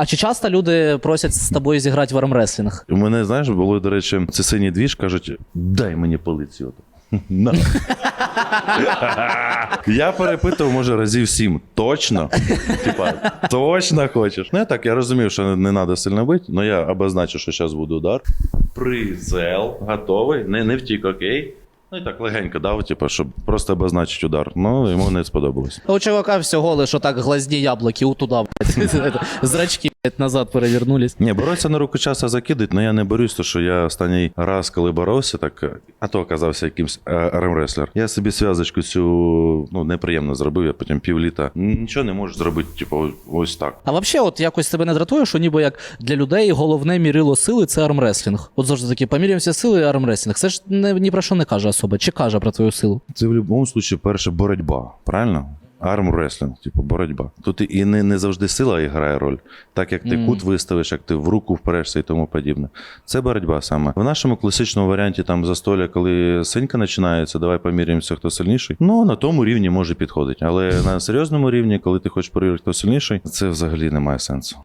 А чи часто люди просять з тобою зіграти в армреслінг? У мене, знаєш, було, до речі, це синій двіж, кажуть, дай мені полиці. На. Я перепитував, може, разів сім. Точно? Типа, точно хочеш? Ну, я так, я розумів, що не треба сильно бити, але я обозначу, що зараз буде удар. Прицел, готовий, не, не втік, окей. Ну і так легенько дав, типу, щоб просто обозначити удар. Ну, йому не сподобалось. У чувака всього лише так глазні яблуки у туди, блядь. Зрачки назад перевернулись. Ні, боротися на руку часу закидать, але я не борюсь, тому що я останній раз, коли боровся, так, е, а то оказався якимсь е, армреслер. Я собі зв'язочку цю ну, неприємно зробив, я потім півліта. Нічого не можу зробити, типу, ось так. А взагалі, от якось тебе не дратує, що ніби як для людей головне мірило сили це армреслінг. От завжди такі поміряємося сили і армреслінг. Це ж не, ні про що не каже особо. Чи каже про твою силу? Це в будь-якому випадку перше боротьба, правильно? Армреслінг, типу, боротьба. Тут і не, не завжди сила грає роль, так як ти mm. кут виставиш, як ти в руку вперешся і тому подібне. Це боротьба саме. В нашому класичному варіанті там застолля, коли синька починається, давай поміряємося, хто сильніший. Ну на тому рівні може підходити. Але на серйозному рівні, коли ти хочеш перевірити, хто сильніший, це взагалі не має сенсу.